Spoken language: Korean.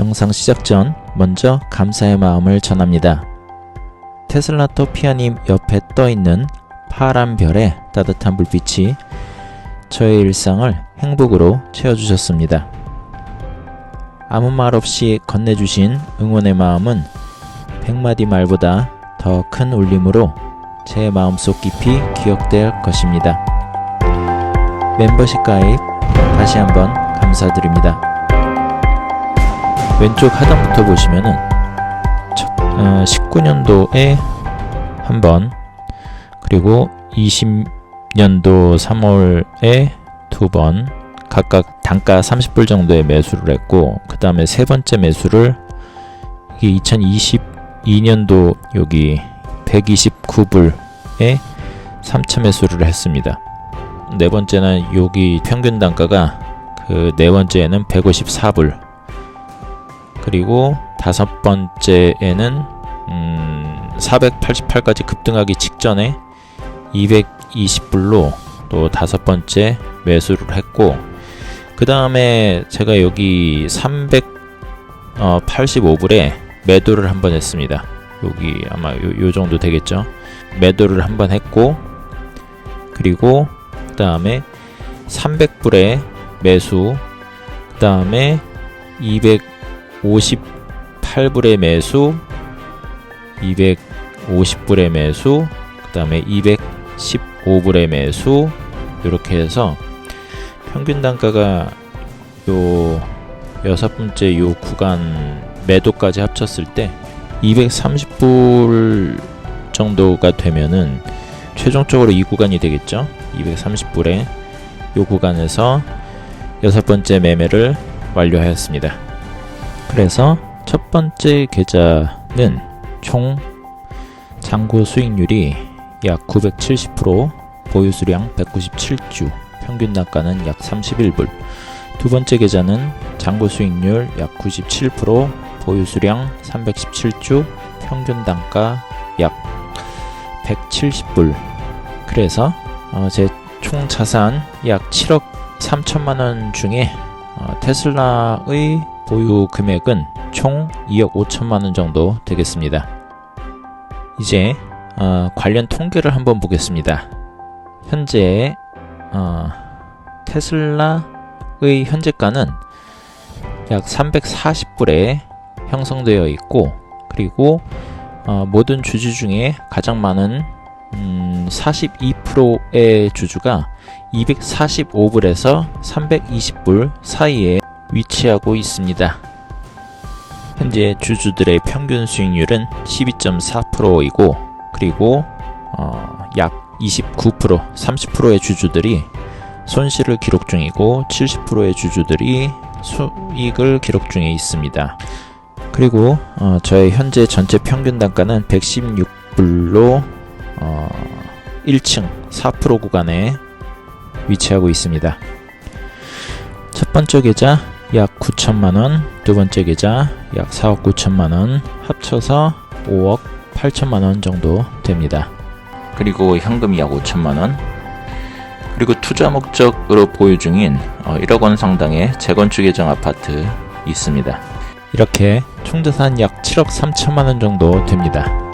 영상 시작 전 먼저 감사의 마음을 전합니다. 테슬라 토피아님 옆에 떠 있는 파란 별의 따뜻한 불빛이 저의 일상을 행복으로 채워주셨습니다. 아무 말 없이 건네주신 응원의 마음은 백마디 말보다 더 큰 울림으로 제 마음속 깊이 기억될 것입니다. 멤버십 가입 다시 한번 감사드립니다. 왼쪽 하단부터 보시면은 19년도에 한 번, 그리고 20년도 3월에 두 번, 각각 단가 30불 정도의 매수를 했고, 그 다음에 세 번째 매수를 이게 2022년도 여기 129불에 3차 매수를 했습니다. 네 번째는 여기 평균 단가가 그 네 번째에는 154불, 그리고 다섯 번째에는 음, 488까지 급등하기 직전에 220불로 또 다섯 번째 매수를 했고 그 다음에 제가 여기 385불에 매도를 한번 했습니다. 여기 아마 요, 요 정도 되겠죠. 매도를 한번 했고 그리고 그 다음에 300불에 매수 그 다음에 258불에 매수 250불에 매수 그 다음에 215불에 매수 이렇게 해서 평균 단가가 요 여섯 번째 요 구간 매도까지 합쳤을 때 230불 정도가 되면은 최종적으로 이 구간이 되겠죠? 230불에 요 구간에서 여섯 번째 매매를 완료하였습니다 그래서 첫 번째 계좌는 총 잔고 수익률이 약 970%, 보유 수량 197주, 평균 단가는 약 31불. 두 번째 계좌는 잔고 수익률 약 97%, 보유 수량 317주, 평균 단가 약 170불. 그래서 어, 제총 자산 약 7억 3천만 원 중에 어, 테슬라의 보유 금액은 총 2억 5천만 원 정도 되겠습니다. 이제 어, 관련 통계를 한번 보겠습니다. 현재 어, 테슬라의 현재가는 약 340불에 형성되어 있고 그리고 어, 모든 주주 중에 가장 많은 음, 42%의 주주가 245불에서 320불 사이에 위치하고 있습니다. 현재 주주들의 평균 수익률은 12.4%이고 그리고 어, 약 29% 30%의 주주들이 손실을 기록 중이고 70%의 주주들이 수익을 기록 중에 있습니다. 그리고 어, 저의 현재 전체 평균 단가는 116불로 어, 1층 4% 구간에 위치하고 있습니다. 첫 번째 계좌 약 9천만 원, 두 번째 계좌 약 4억 9천만 원, 합쳐서 5억 8천만 원 정도 됩니다. 그리고 현금이 약 5천만 원. 그리고 투자 목적으로 보유 중인 어, 1억 원 상당의 재건축 예정 아파트 있습니다. 이렇게 총 자산 약 7억 3천만 원 정도 됩니다.